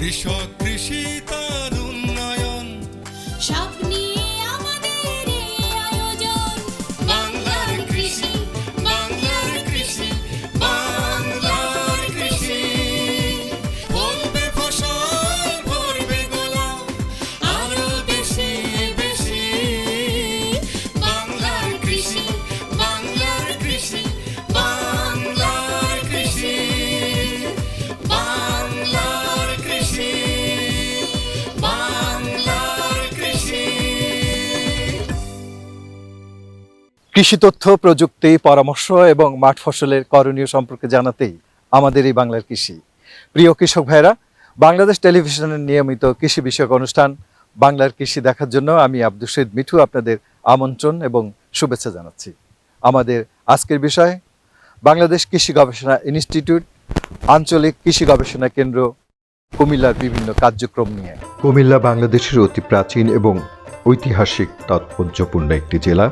কৃষক কৃষি তার কৃষি তথ্য, প্রযুক্তি, পরামর্শ এবং মাঠ ফসলের করণীয় সম্পর্কে জানাতেই আমাদের এই বাংলার কৃষি। প্রিয় কৃষক ভাইরা বাংলাদেশ টেলিভিশনের নিয়মিত কৃষি বিষয়ক অনুষ্ঠান বাংলার কৃষি দেখার জন্য আমি আব্দুল শহীদ মিঠু আপনাদের আমন্ত্রণ এবং শুভেচ্ছা জানাচ্ছি। আমাদের আজকের বিষয়, বাংলাদেশ কৃষি গবেষণা ইনস্টিটিউট, আঞ্চলিক কৃষি গবেষণা কেন্দ্র, কুমিল্লার বিভিন্ন কার্যক্রম নিয়ে। কুমিল্লা বাংলাদেশের অতি প্রাচীন এবং ঐতিহাসিক তাৎপর্যপূর্ণ একটি জেলা।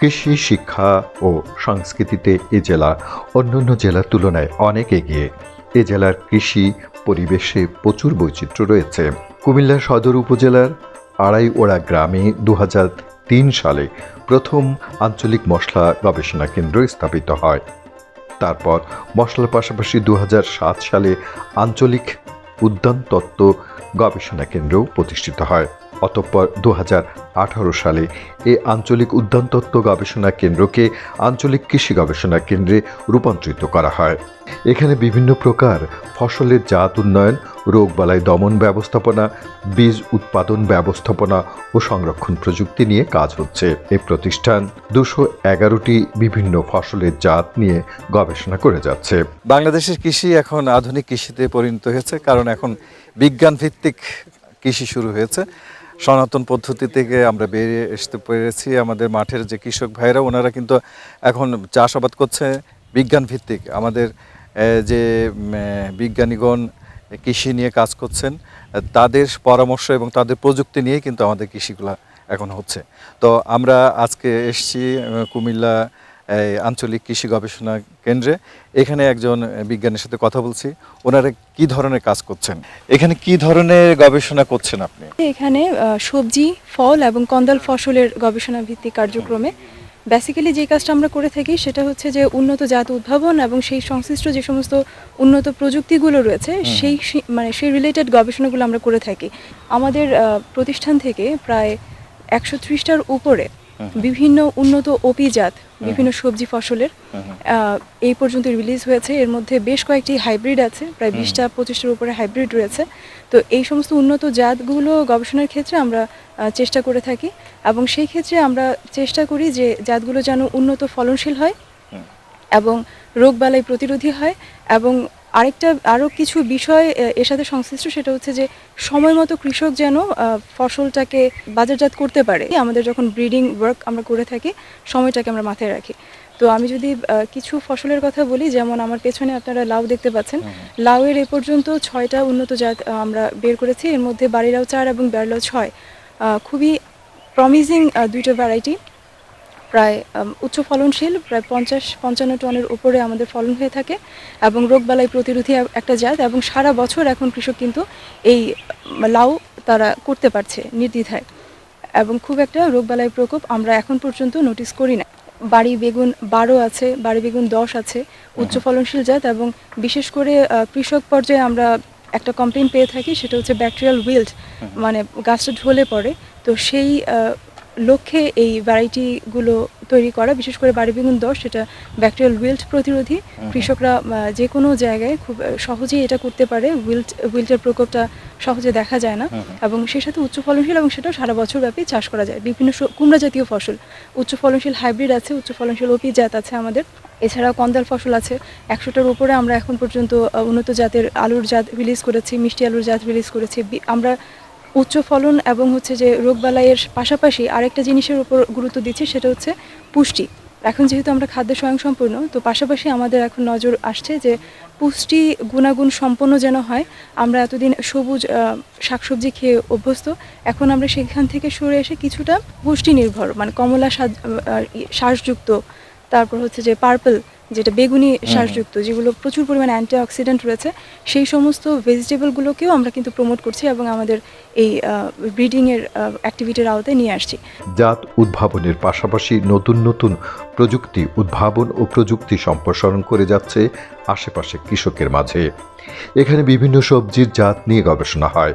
কৃষি, শিক্ষা ও সংস্কৃতিতে এ জেলা অন্যান্য জেলার তুলনায় অনেক এগিয়ে। এ জেলার কৃষি পরিবেশে প্রচুর বৈচিত্র্য রয়েছে। কুমিল্লা সদর উপজেলার আড়াইওড়া গ্রামে দু সালে প্রথম আঞ্চলিক মশলা গবেষণা কেন্দ্র স্থাপিত হয়। তারপর মশলার পাশাপাশি দু হাজার সাত সালে আঞ্চলিক উদ্যান তত্ত্ব গবেষণা কেন্দ্রও প্রতিষ্ঠিত হয়। অতঃপর দু হাজার আঠারো সালে এ আঞ্চলিক উদ্যানতত্ত্ব গবেষণা কেন্দ্রকে আঞ্চলিক কৃষি গবেষণা কেন্দ্রে রূপান্তরিত করা হয়। এখানে বিভিন্ন প্রকার ফসলের জাত উন্নয়ন রোগবালাই দমন ব্যবস্থাপনা, বীজ উৎপাদন ব্যবস্থাপনা ও সংরক্ষণ প্রযুক্তি নিয়ে কাজ হচ্ছে। এই প্রতিষ্ঠান দুশো এগারোটি বিভিন্ন ফসলের জাত নিয়ে গবেষণা করে যাচ্ছে। বাংলাদেশের কৃষি এখন আধুনিক কৃষিতে পরিণত হয়েছে, কারণ এখন বিজ্ঞান ভিত্তিক কৃষি শুরু হয়েছে। সনাতন পদ্ধতি থেকে আমরা বেরিয়ে আসতে পেরেছি। আমাদের মাঠের যে কৃষক ভাইরা ওনারা কিন্তু এখন চাষাবাদ করছে বিজ্ঞান ভিত্তিক আমাদের যে বিজ্ঞানীগণ কৃষি নিয়ে কাজ করছেন, তাদের পরামর্শ এবং তাদের প্রযুক্তি নিয়ে কিন্তু আমাদের কৃষিগুলা এখন হচ্ছে। তো আমরা আজকে এসছি কুমিল্লা এই আঞ্চলিক কৃষি গবেষণা কেন্দ্রে এখানে একজন বিজ্ঞানীর সাথে কথা বলছি। ওনারা কি ধরনের কাজ করছেন? এখানে কি ধরনের গবেষণা করছেন আপনি? এখানে সবজি ফল এবং কন্দাল ফসলের গবেষণা ভিত্তিক কার্যক্রমে বেসিক্যালি যে কাজটা আমরা করে থাকি সেটা হচ্ছে যে উন্নত জাত উদ্ভাবন এবং সেই সংশ্লিষ্ট যে সমস্ত উন্নত প্রযুক্তিগুলো রয়েছে সেই মানে সেই রিলেটেড গবেষণাগুলো আমরা করে থাকি। আমাদের প্রতিষ্ঠান থেকে প্রায় একশো ত্রিশটার উপরে বিভিন্ন উন্নত অপিজাত বিভিন্ন সবজি ফসলের এই পর্যন্ত রিলিজ হয়েছে। এর মধ্যে বেশ কয়েকটি হাইব্রিড আছে প্রায় বিশটা পঁচিশটার উপরে হাইব্রিড রয়েছে। তো এই সমস্ত উন্নত জাতগুলো গবেষণার ক্ষেত্রে আমরা চেষ্টা করে থাকি এবং সেই ক্ষেত্রে আমরা চেষ্টা করি যে জাতগুলো যেন উন্নত ফলনশীল হয় এবং রোগবালাই প্রতিরোধী হয় এবং আরেকটা আরও কিছু বিষয় এর সাথে সংশ্লিষ্ট সেটা হচ্ছে যে সময় মতো কৃষক যেন ফসলটাকে বাজারজাত করতে পারে। আমাদের যখন ব্রিডিং ওয়ার্ক আমরা করে থাকি সময়টাকে আমরা মাথায় রাখি। তো আমি যদি কিছু ফসলের কথা বলি যেমন আমার পেছনে আপনারা লাউ দেখতে পাচ্ছেন। লাউয়ের এ পর্যন্ত ছয়টা উন্নত জাত আমরা বের করেছি। এর মধ্যে বাড়িলাউ চার এবং বেরলাউ ছয়। খুবই প্রমিজিং দুইটা ভ্যারাইটি প্রায় উচ্চ ফলনশীল প্রায় পঞ্চাশ পঞ্চান্ন টনের উপরে আমাদের ফলন হয়ে থাকে এবং রোগবালাই প্রতিরোধী একটা জাত এবং সারা বছর এখন কৃষক কিন্তু এই লাউ তারা করতে পারছে নির্দ্বিধায় এবং খুব একটা রোগবালাই প্রকোপ আমরা এখন পর্যন্ত নোটিস করি না। বাড়ি বেগুন বারো আছে বাড়ি বেগুন দশ আছে উচ্চ ফলনশীল জাত এবং বিশেষ করে কৃষক পর্যায়ে আমরা একটা কমপ্লেন পেয়ে থাকি সেটা হচ্ছে ব্যাকটেরিয়াল উইল্ড মানে গাছটা ঢলে পড়ে। তো সেই লক্ষ্যে এই ভ্যারাইটিগুলো তৈরি করা বিশেষ করে বাড়ি বেগুন দশ সেটা ব্যাকটেরিয়াল উইল্ট প্রতিরোধী। কৃষকরা যে কোনো জায়গায় খুব সহজেই এটা করতে পারে। উইল্ট উইল্টের প্রকোপটা সহজে দেখা যায় না। এবং সেই সাথে উচ্চ ফলনশীল এবং সেটাও সারা বছর ব্যাপী চাষ করা যায়। বিভিন্ন কুমড়া জাতীয় ফসল। উচ্চ ফলনশীল হাইব্রিড আছে উচ্চ ফলনশীল ওপি জাত আছে আমাদের। এছাড়াও কন্দাল ফসল আছে। একশোটার উপরে আমরা এখন পর্যন্ত উন্নত জাতের আলুর জাত রিলিজ করেছি মিষ্টি আলুর জাত রিলিজ করেছি। আমরা উচ্চ ফলন এবং হচ্ছে যে রোগবালাইয়ের পাশাপাশি আরেকটা জিনিসের উপর গুরুত্ব দিচ্ছি, সেটা হচ্ছে পুষ্টি। এখন যেহেতু আমরা খাদ্য স্বয়ংসম্পূর্ণ, তো পাশাপাশি আমাদের এখন নজর আসছে যে পুষ্টি গুণাগুণ সম্পন্ন যেন হয়, আমরা এতদিন সবুজ শাকসবজি খেয়ে অভ্যস্ত, এখন আমরা সেখান থেকে সরে এসে কিছুটা পুষ্টি নির্ভর মানে কমলা শ্বাসযুক্ত, তারপর হচ্ছে যে পার্পল যেটা বেগুনি সারযুক্ত যেগুলো প্রচুর পরিমাণে অ্যান্টিঅক্সিডেন্ট রয়েছে সেই সমস্ত ভেজিটেবলগুলোকেও আমরা কিন্তু প্রমোট করছি এবং আমাদের এই ব্রিডিংয়ের অ্যাক্টিভিটির আওতায় নিয়ে আসছি। জাত উদ্ভাবনের পাশাপাশি নতুন নতুন প্রযুক্তি উদ্ভাবন ও প্রযুক্তি সম্প্রসারণ করে যাচ্ছে আশেপাশে কৃষকের মাঝে। এখানে বিভিন্ন সবজির জাত নিয়ে গবেষণা হয়।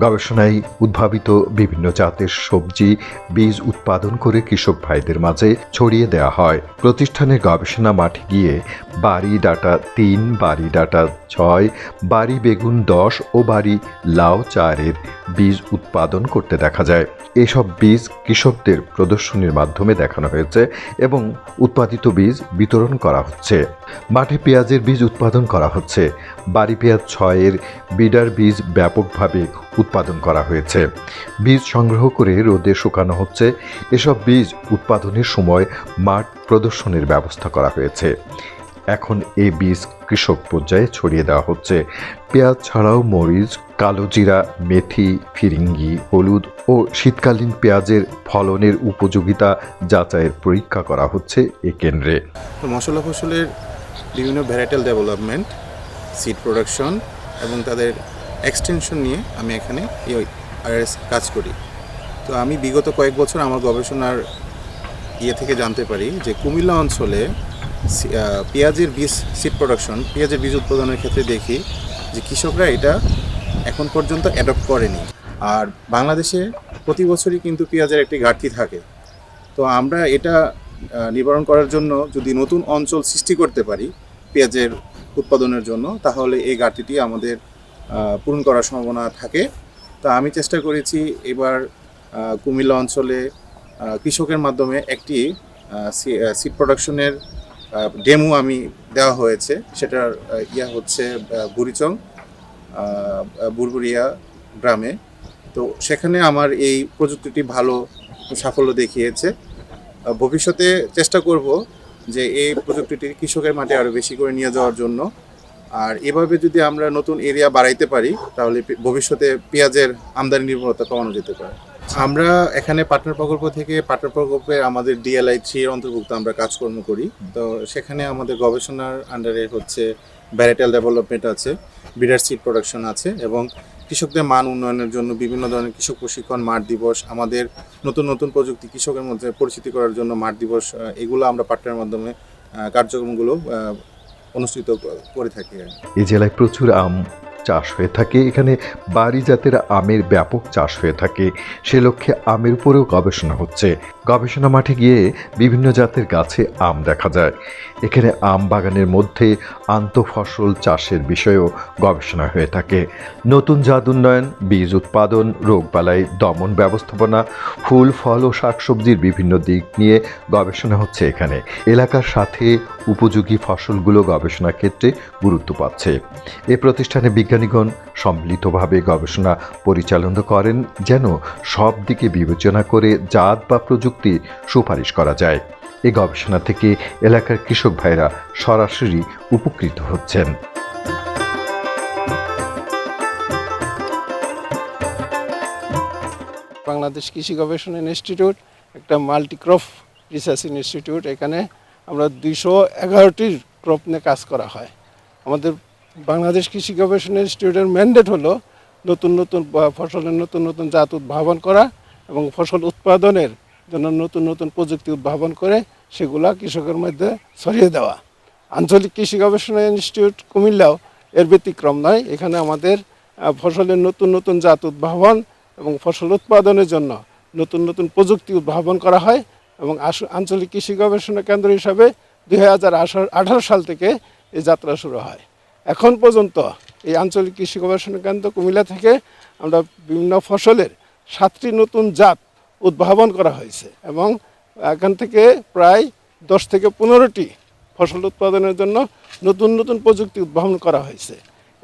গবেষণায় উদ্ভাবিত বিভিন্ন জাতের সবজি বীজ উৎপাদন করে কৃষক ভাইদের মাঝে ছড়িয়ে দেওয়া হয়। প্রতিষ্ঠানের গবেষণা মাঠে গিয়ে বাড়ি ডাটা তিন, বাড়ি ডাটা ছয়, বাড়ি বেগুন দশ ও বাড়ি লাউ চারের বীজ উৎপাদন করতে দেখা যায়। এসব বীজ কৃষকদের প্রদর্শনীর মাধ্যমে দেখানো হয়েছে এবং উৎপাদিত বীজ বিতরণ করা হচ্ছে। মাঠে পেঁয়াজের বীজ উৎপাদন করা হচ্ছে। বাড়ি পেঁয়াজ ছয়ের বিডার বীজ ব্যাপকভাবে উৎপাদন করা হয়েছে। বীজ সংগ্রহ করে রোদে শুকানো হচ্ছে। এসব বীজ উৎপাদনের সময় মাঠ প্রদর্শনের ব্যবস্থা করা হয়েছে। এখন এই বীজ কৃষক পর্যায়ে ছড়িয়ে দেওয়া হচ্ছে। পেঁয়াজ ছাড়াও মরিচ, কালো জিরা, মেথি, ফিরিঙ্গি, হলুদ ও শীতকালীন পেঁয়াজের ফলনের উপযোগিতা যাচাইয়ের পরীক্ষা করা হচ্ছে এ কেন্দ্রে। তো মশলা ফসলের বিভিন্ন ভ্যারাইটাল ডেভেলপমেন্ট সিড প্রোডাকশন এবং তাদের এক্সটেনশন নিয়ে আমি এখানে কাজ করি। তো আমি বিগত কয়েক বছর আমার গবেষণার ইয়ে থেকে জানতে পারি যে কুমিল্লা অঞ্চলে পেঁয়াজের বীজ সিড প্রোডাকশন পেঁয়াজের বীজ উৎপাদনের ক্ষেত্রে দেখি যে কৃষকরা এটা এখন পর্যন্ত অ্যাডপ্ট করেনি। আর বাংলাদেশে প্রতি বছরই কিন্তু পেঁয়াজের একটি ঘাটতি থাকে। তো আমরা এটা নিবারণ করার জন্য যদি নতুন অঞ্চল সৃষ্টি করতে পারি পেঁয়াজের উৎপাদনের জন্য, তাহলে এই ঘাটতিটি আমাদের পূরণ করার সম্ভাবনা থাকে। তা আমি চেষ্টা করেছি এবার কুমিল্লা অঞ্চলে কৃষকের মাধ্যমে একটি সিড প্রোডাকশনের ডেমো আমি দেওয়া হয়েছে। সেটার ইয়া হচ্ছে বুড়িচং বুরবুরিয়া গ্রামে। তো সেখানে আমার এই প্রযুক্তিটি ভালো সাফল্য দেখিয়েছে। ভবিষ্যতে চেষ্টা করব যে এই প্রযুক্তিটি কৃষকের মাঠে আরও বেশি করে নিয়ে যাওয়ার জন্য। আর এভাবে যদি আমরা নতুন এরিয়া বাড়াইতে পারি, তাহলে ভবিষ্যতে পেঁয়াজের আমদানি নির্ভরতা কমানো যেতে পারে। আমরা এখানে পার্টনার প্রকল্প থেকে পার্টনার প্রকল্পে আমাদের ডিএলআই থ্রি এর অন্তর্ভুক্ত আমরা কাজকর্ম করি তো সেখানে আমাদের গবেষণার আন্ডারে হচ্ছে ভ্যারাইটাল ডেভেলপমেন্ট আছে বিডার সিড প্রোডাকশন আছে এবং কৃষকদের মান উন্নয়নের জন্য বিভিন্ন ধরনের কৃষক প্রশিক্ষণ মাঠ দিবস আমাদের নতুন নতুন প্রযুক্তি কৃষকের মধ্যে পরিচিতি করার জন্য মাঠ দিবস এগুলো আমরা পার্টনারের মাধ্যমে কার্যক্রমগুলো অনুষ্ঠিত করে থাকি আর কি। এই জেলায় প্রচুর আম চাষ হয়ে থাকে। এখানে বাড়ি জাতের আমের ব্যাপক চাষ হয়ে থাকে। সে লক্ষ্যে আমের উপরেও গবেষণা হচ্ছে। গবেষণা মাঠে গিয়ে বিভিন্ন জাতের গাছে আম দেখা যায়। এখানে আম বাগানের মধ্যে আন্তঃফসল চাষের বিষয়েও গবেষণা হয়ে থাকে। নতুন জাত উন্নয়ন, বীজ উৎপাদন রোগবালাই দমন ব্যবস্থাপনা, ফুল, ফল ও শাকসবজির বিভিন্ন দিক নিয়ে গবেষণা হচ্ছে এখানে। এলাকার সাথে উপযোগী ফসলগুলো গবেষণা ক্ষেত্রে গুরুত্ব পাচ্ছে। এ প্রতিষ্ঠানে বিজ্ঞানীগণ সম্মিলিতভাবে গবেষণা পরিচালনা করেন যেন সব দিকে বিবেচনা করে জাত বা প্রযুক্তি সুপারিশ করা যায়। এই গবেষণা থেকে এলাকার কৃষক ভাইরা সরাসরি উপকৃত হচ্ছেন। বাংলাদেশ কৃষি গবেষণা ইনস্টিটিউট, একটা মাল্টিক্রপ রিসার্চ ইনস্টিটিউট এখানে আমরা দুইশো এগারোটির ক্রপ নিয়ে কাজ করা হয়। আমাদের বাংলাদেশ কৃষি গবেষণা ইনস্টিটিউটের ম্যান্ডেট হলো নতুন নতুন ফসলের নতুন নতুন জাত উদ্ভাবন করা এবং ফসল উৎপাদনের জন্য নতুন নতুন প্রযুক্তি উদ্ভাবন করে সেগুলা কৃষকের মধ্যে ছড়িয়ে দেওয়া। আঞ্চলিক কৃষি গবেষণা ইনস্টিটিউট কুমিল্লাও এর ব্যতিক্রম নয়। এখানে আমাদের ফসলের নতুন নতুন জাত উদ্ভাবন এবং ফসল উৎপাদনের জন্য নতুন নতুন প্রযুক্তি উদ্ভাবন করা হয়। এবং আঞ্চলিক কৃষি গবেষণা কেন্দ্র হিসাবে দুই হাজার আঠারো সাল থেকে এই যাত্রা শুরু হয়। এখন পর্যন্ত এই আঞ্চলিক কৃষি গবেষণা কেন্দ্র কুমিল্লা থেকে আমরা বিভিন্ন ফসলের সাতটি নতুন জাত উদ্ভাবন করা হয়েছে এবং এখান থেকে প্রায় দশ থেকে পনেরোটি ফসল উৎপাদনের জন্য নতুন নতুন প্রযুক্তি উদ্ভাবন করা হয়েছে।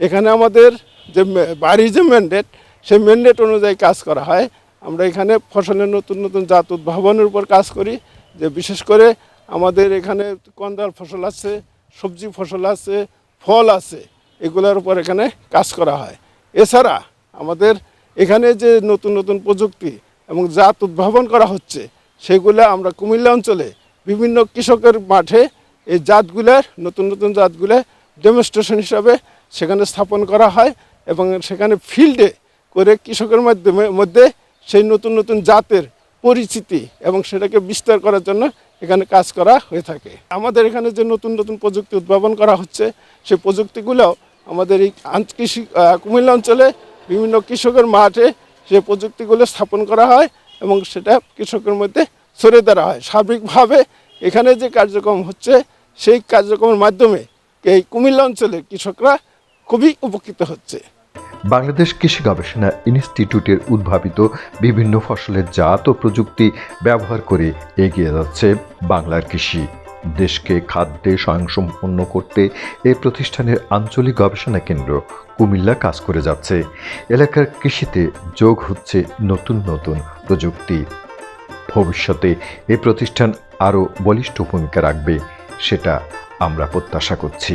এখানে আমাদের যে বাড়ি যে ম্যান্ডেট সেই ম্যান্ডেট অনুযায়ী কাজ করা হয়। আমরা এখানে ফসলের নতুন নতুন জাত উদ্ভাবনের উপর কাজ করি, যে বিশেষ করে আমাদের এখানে কন্দার ফসল আছে, সবজি ফসল আছে, ফল আছে, এগুলোর উপর এখানে কাজ করা হয়। এছাড়া আমাদের এখানে যে নতুন নতুন প্রযুক্তি এবং জাত উদ্ভাবন করা হচ্ছে, সেগুলো আমরা কুমিল্লা অঞ্চলে বিভিন্ন কৃষকের মাঠে এই জাতগুলোর, নতুন নতুন জাতগুলো ডেমনস্ট্রেশন হিসাবে সেখানে স্থাপন করা হয় এবং সেখানে ফিল্ডে করে কৃষকের মাধ্যমে, মধ্যে সেই নতুন নতুন জাতের পরিচিতি এবং সেটাকে বিস্তার করার জন্য এখানে কাজ করা হয়ে থাকে। আমাদের এখানে যে নতুন নতুন প্রযুক্তি উদ্ভাবন করা হচ্ছে, সেই প্রযুক্তিগুলো আমাদের এই কৃষি কুমিল্লা অঞ্চলে বিভিন্ন কৃষকের মাঠে সেই প্রযুক্তিগুলো স্থাপন করা হয় এবং সেটা কৃষকের মধ্যে ছড়িয়ে দেওয়া হয়। সার্বিকভাবে এখানে যে কার্যক্রম হচ্ছে, সেই কার্যক্রমের মাধ্যমে এই কুমিল্লা অঞ্চলের কৃষকরা খুবই উপকৃত হচ্ছে। বাংলাদেশ কৃষি গবেষণা ইনস্টিটিউটের উদ্ভাবিত বিভিন্ন ফসলের জাত ও প্রযুক্তি ব্যবহার করে এগিয়ে যাচ্ছে বাংলার কৃষি। দেশকে খাদ্যে স্বয়ংসম্পন্ন করতে এই প্রতিষ্ঠানের আঞ্চলিক গবেষণা কেন্দ্র কুমিল্লা কাজ করে যাচ্ছে। এলাকার কৃষিতে যোগ হচ্ছে নতুন নতুন প্রযুক্তি। ভবিষ্যতে এই প্রতিষ্ঠান আরও বলিষ্ঠ ভূমিকা রাখবে, সেটা আমরা প্রত্যাশা করছি।